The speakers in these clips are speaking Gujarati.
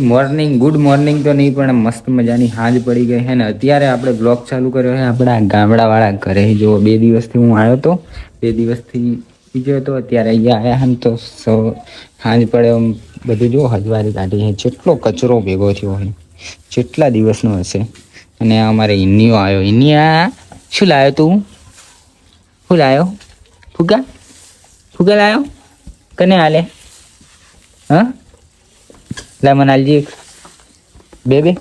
મોર્નિંગ ગુડ મોર્નિંગ તો નહીં, પણ મસ્ત મજાની હાજ પડી ગઈ છે ને અત્યારે આપણે બ્લોગ ચાલુ કર્યો છે આપણા ગામડાવાળા ઘરે. જો બે દિવસથી હું આવ્યો તો, બે દિવસથી બીજો હતો અત્યારે અહીંયા આવ્યા હમ તો સો, હાંજ પડે એમ બધું જો હજવારી કાઢી છે. જેટલો કચરો ભેગો થયો હોય જેટલા દિવસનો હશે? અને અમારે ઇનિયો આવ્યો. ઇનિયા શું લાવ્યો તું? શું લાવ્યો ફુગા ફુગા લાવ્યો કને હાલે હા? લે મનાલજી એક બે બે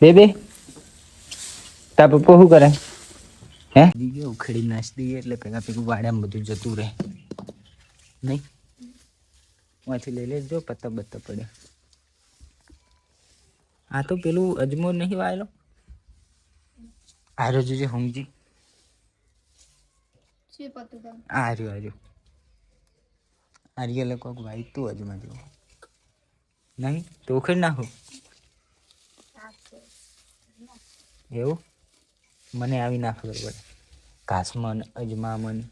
બે બે તા પપ્પો શું કરે? હે? દીગે ઉખડી નાશ દઈએ એટલે ભેગા ભેગું વાડામાં બધું જતું રહે. નહીં? વાંચી લઈ લેજો પત્તા બત્તા પડે. આ તો પેલું અજમો નહીં વાયેલો? આર્યો જોજે હોમજી. આર્યો આર્યો આર્ય લખો ભાઈ તું અજમા જેવું. નહીં, તો ઉખેડ નાખો? એવું? મને આવી ના ખબર પડે. ઘાસમન અજમામન.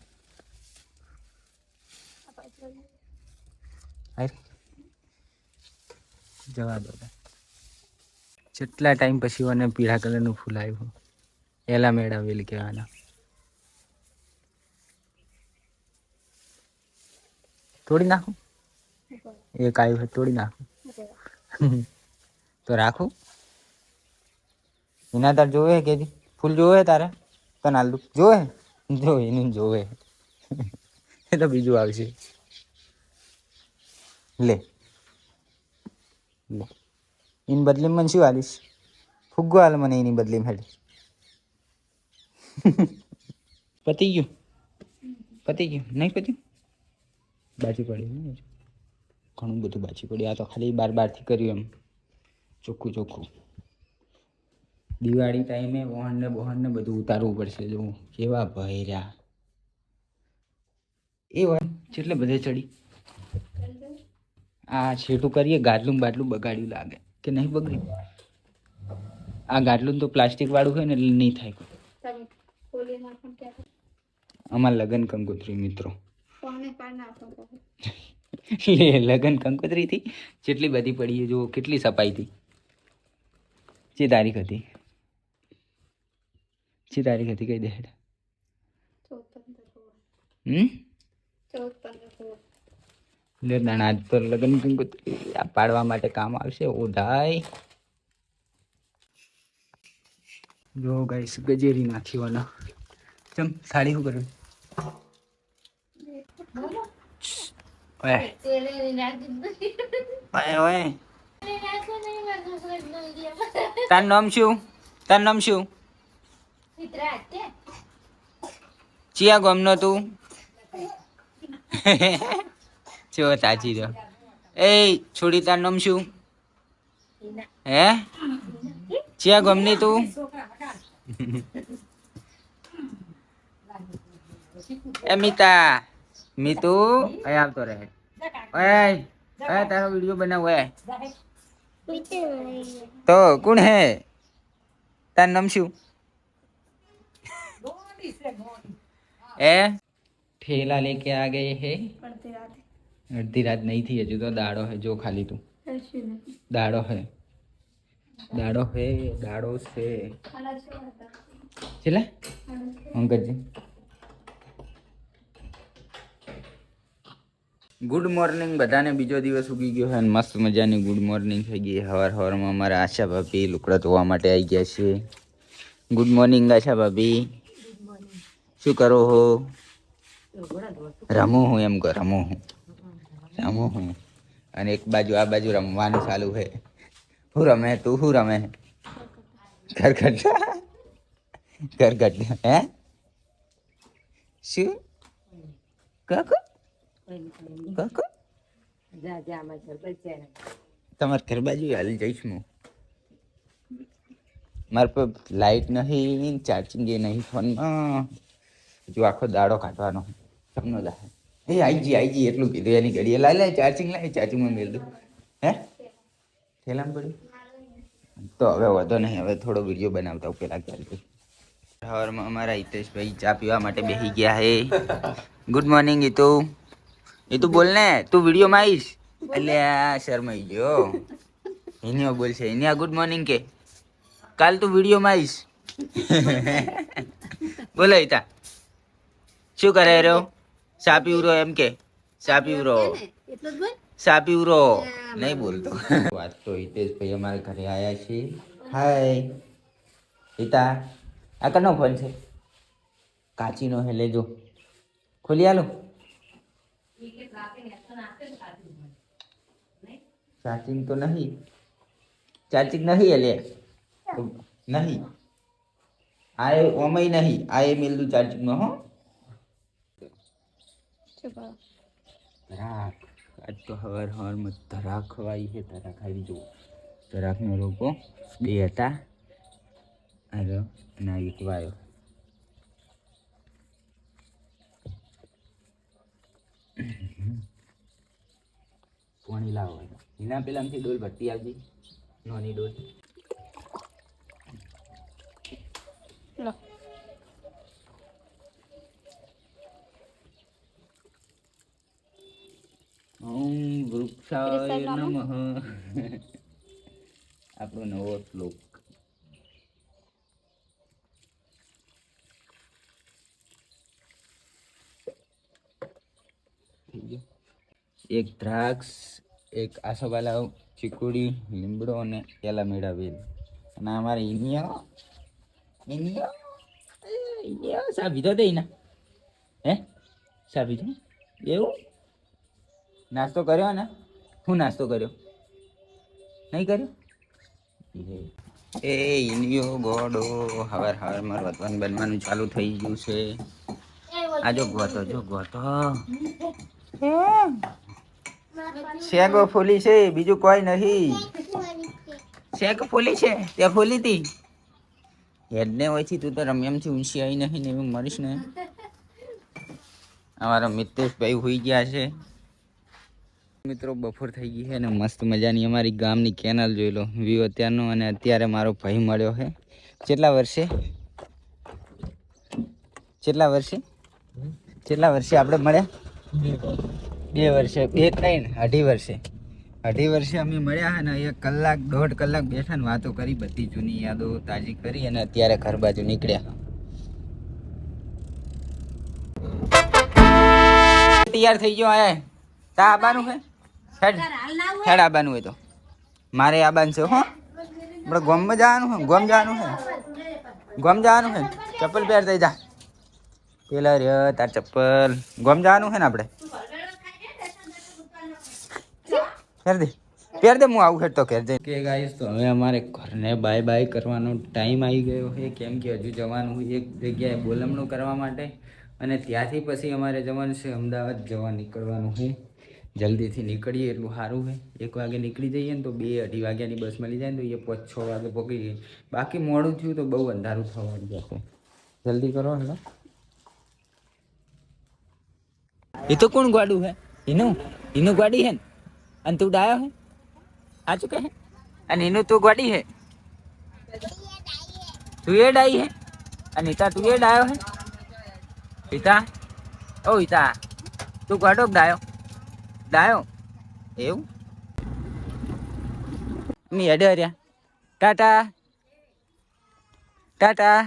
જવા દો જેટલા ટાઈમ પછી મને પીળા કલરનું ફૂલ આવ્યું એલા મેળાવેલી કહેવાના. તોડી નાખું? એક આવ્યું તોડી નાખું. તો રાખું. એના તાર જોવે કે ફૂલ જોવે તારે? તને હાલ જોવે જો, એનું જોવે એ તો બીજું આવશે. લે. લે. એની બદલી મને શું હાલીશ ફુગ્ગો હાલ મને એની બદલી હેડી પતી ગયું? પતી ગયું? નહીં પત્યું? બાજુ પડી. ઘણું બધું બાજી પડ્યું. આ તો ખાલી બાર બારથી કર્યું એમ. ચોખ્ખું ચોખ્ખું. દિવાળી ટાઈમે વહનને ને બધું ઉતારવું પડશે. જો કેવા ભયરા એ હોય જેટલે બધે ચડી. આ છેટું કરીએ ગાડલું બાટલું બગાડ્યું લાગે. કે નહીં બગડ્યું? આ ગાટલું તો પ્લાસ્ટિક વાળું હોય ને એટલે નહીં થાય અમારા લગ્ન લગન કંકોત્રી મિત્રો. લે લગન કંકોત્રી થી જેટલી બધી પડી જો કેટલી સપાઈ હતી. જે તારીખ હતી. જે તારીખ હતી કઈ દે. હમ? દાણા આજ તો લગન કંકોત્રી. પાડવા માટે કામ આવશે. ઉધાય જો ગાઈસ ગજેરી વાના ચમ સાડી શું ઓય તારું નામ શું તારું નામ શું ચિયા ગામનો તું ચો તાજી દો એ છોડી તારું નામ શું હે ચિયા ગામની તું એ મિતા મિતુ અહીં આવતો રહે ઓય ઓય તારો વિડીયો બનાવ ઓય તો કોણ હે તારું નામ શું એ ठेला लेके आ गए हैं અડધી રાત નહીં થઈ હજુ તો દાડો હે જો ખાલી તું દાડો હે દાડો હે દાડો છે ચલે અંકજી ગુડ મોર્નિંગ બધાને બીજો દિવસ ઉગી ગયો છે અને મસ્ત મજાની ગુડ મોર્નિંગ થઈ ગઈ હવાર હવારમાં અમારા આશા ભાભી લુકડા ધોવા માટે આવી ગયા છે. ગુડ મોર્નિંગ આશા ભાભી. શું કરો હો? રમું હું એમ કહો, રમું હું. રમું હું. અને એક બાજુ આ બાજુ રમવાનું ચાલુ છે. હું રમે, તું શું રમે? ઘરગટ. ઘરગટ. હે? શું? કાકો કાકો તમારે ઘર બાજુ હાલી જઈશ હું. મારે પર લાઇટ નહીં ચાર્જિંગ એ નહીં ફોનમાં હજુ આખો દાડો કાઢવાનો તમને દા એ આઈ આઈજી એટલું કીધું. એની ઘડીએ લાય લાય ચાર્જિંગ લાય ચાર્જિંગમાં મેળ દઉં. હે? થેલામાં પડ્યું? તો હવે વધો નહીં, હવે થોડો વીડિયો બનાવતા પેલા ચાલતી સવારમાં અમારા હિતેશભાઈ ચા પીવા માટે બેસી ગયા હે. ગુડ મોર્નિંગ ઈતુ તું બોલ ને તું વિડીયોમાં આવીશ? એટલે શરમાઈ ગયો. હિનિયો બોલશે એની ગુડ મોર્નિંગ કે. કાલ તું વિડીયોમાં આવીશ? બોલો ઈતા. શું કરે રહ્યો? સા પીવરો એમ કે? સા પીવરો સા પીવરો નહીં બોલતો. વાત તો હિતેશભાઈ અમારા ઘરે આવ્યા છે. હાય. હિતા આ કનો ફોન છે? કાચીનો હે લેજો. ખોલી આલો. ચાર્જિંગ તો નહીં ચાર્જિંગ નહીં એટલે નહીં આ એ ઓમય નહીં આ એ મેલદું ચાર્જિંગમાં હો ધરાક આજ તો હવાર હવારમાં ધરાક ખવાઈ છે ધરાક આવી જુઓ ધરાકનો લોકો બે હતા આવ્યો અને આ એક વાયો પાણી લાવો એના પહેલાંથી ડોલ ભટ્ટી આવજી. નોની ડોલ. લો. ઓમ વૃક્ષાય નમઃ. આપણો નવો શ્લોક. એક દ્રાક્ષ એક આસોપાલા ચીકુડી લીમડો અને કેલા મેળવેલ અને અમારે ઇનિયો ઇનિયો એ, સાબી તો દઈ ના હે? સાબી તો એવું? નાસ્તો કર્યો ને હું નાસ્તો કર્યો? નહીં કર્યો? એ ઇન્ડિયો ગોડો હવાર હવારમાં વધવાનું બનવાનું ચાલુ થઈ ગયું છે. આ જો ગોતો જો ગોતો. શેગો ફૂલી છે બીજું કોઈ નહીં. શેક ફૂલી છે તે ફૂલી હતી હેડને હોય છે તું તો રમ્યામથી ઊંચી આવી નહીં ને એવું મરીશ ને. અમારા મિત્રેશભાઈ હોઈ ગયા છે. મિત્રો બપોર થઈ ગઈ છે અને મસ્ત મજાની અમારી ગામની કેનાલ જોઈ લો વ્યૂ અત્યારનો અને અત્યારે મારો ભાઈ મળ્યો છે. કેટલા વર્ષે? કેટલા વર્ષે? કેટલા વર્ષે આપણે મળ્યા? બે વર્ષે, બે ત્રણ, અઢી વર્ષે. અઢી વર્ષે અમે મળ્યા છે ને એક કલાક, દોઢ કલાક બેઠા ને વાતો કરી બધી જૂની યાદો તાજી કરી અને અત્યારે ઘર બાજુ નીકળ્યા. તૈયાર થઈ ગયો આયા તા આબાનું હે? હેડ. હેડ આબાનું હોય તો. મારે આબાનું છે, હો. આપણે ગોમ જવાનું છે ગોમ જવાનું છે ગોમ જવાનું છે ચપ્પલ પહેર થઈ જા. પેલા રે, તાર ચપ્પલ. ગોમ જવાનું છે ને આપણે? પહેર હું આવું હેડ તો ઘેર જઈ કે ગાઈસ તો હવે અમારે ઘરને બાય બાય કરવાનો ટાઈમ આવી ગયો છે. કેમ કે હજુ જવાનું એક જગ્યાએ બોલમણું કરવા માટે. અને ત્યાંથી પછી અમારે જવાનું છે અમદાવાદ જવા નીકળવાનું છે. જલ્દીથી નીકળીએ, એટલું સારું છે. એક વાગે નીકળી જઈએ ને તો બે અઢી વાગ્યાની બસ મળી જાય ને તો એ પાંચ છ વાગે પોકી જઈએ. બાકી મોડું થયું તો બહુ અંધારું થવા જશે જલ્દી કરો હેલો એ તો કોણ ગાડું હે એનું? એનું ગાડી હે ને? અને તું ડાયો હે? સાચું કહે? અને એનું તું ગોડી હે? તું એ ડાઈ હે? અને હિતા તું એ ડાયો હે? હિતા ઓ હિતા તું ગોડો ડાયો? ડાયો? એવું? ની હેડે હર્યા. ટાટા. ટાટા.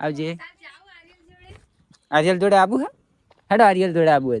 આવજે. આર્યલ જોડે આબુ હે? હેડો આર્યલ જોડે આબુ હે.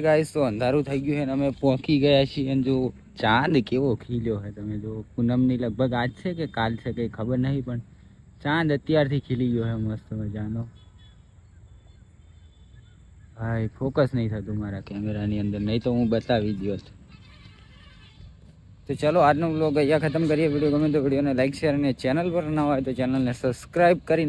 ઓકે ગાઈસ તો અંધારું થઈ ગયું છે અને અમે પહોંચી ગયા છીએ. અને જો ચાંદ કેવો ખીલ્યો છે તમે જો, પૂનમની લગભગ આજ છે કે કાલ છે કંઈ ખબર નહીં, પણ ચાંદ અત્યારથી ખીલી ગયો છે મસ્ત મજાનો. ભાઈ ફોકસ નહીં થતું મારા કેમેરાની અંદર, નહીં તો હું બતાવી દયો તો ચલો, આજનો બ્લોગ અહીંયા ખતમ કરીએ. વીડિયો ગમે તો વિડીયોને લાઈક શેર અને ચેનલ પર ના હોય તો ચેનલને સબસ્ક્રાઈબ કરી